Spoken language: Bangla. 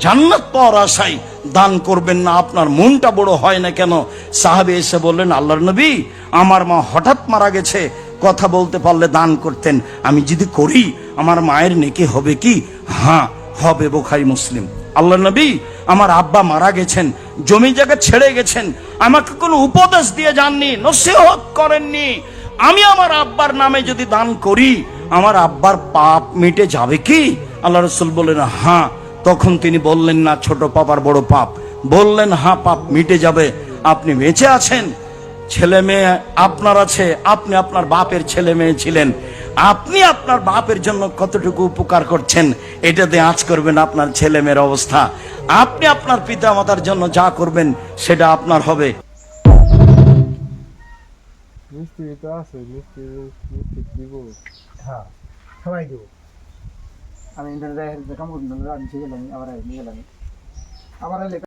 জান্নাত পাওয়ার আশায় দান করবেন না। আপনার মনটা বড় হয় না কেন? সাহাবে এসে বললেন, আল্লাহর নবী, আমার মা হঠাৎ মারা গেছে। কথা বলতে পারলে দান করতেন। আমি যদি করি, আমার মায়ের নেকি হবে কি? হ্যাঁ হবে বোখাই মুসলিম। আল্লাহ নবী, আমার আব্বা মারা গেছেন, জমি জায়গা ছেড়ে গেছেন। আমাকে কোনো উপদেশ দিয়ে যাননি, নসিহত করেননি। আমি আমার আব্বার নামে যদি দান করি, আমার আব্বার পাপ মিটে যাবে কি? আল্লাহ রসুল বললেন হ্যাঁ তখন তিনি বললেন, না, ছোট পাপ আর বড় পাপ। বললেন, হা, পাপ মিটে যাবে। আপনি বেঁচে আছেন। ছেলে মেয়ে আপনার আছে। আপনি আপনার বাপের ছেলে মেয়ে ছিলেন। আপনি আপনার বাপের জন্য কতটুকু উপকার করছেন, এটাতে আঁচ করবেন আপনার ছেলে মেয়ের অবস্থা। আপনি আপনার পিতা মাতার জন্য যা করবেন, সেটা আপনার হবে। মিষ্টি তো আছে, মিষ্টি মিষ্টি দিব। হ্যাঁ সবাই দেবো। അത് എന്റെ ഉണ്ടെന്ന് മുറിഞ്ഞത് അഞ്ച് കിളങ്ങി അവരെ കിളങ്ങി അവരല്ലേ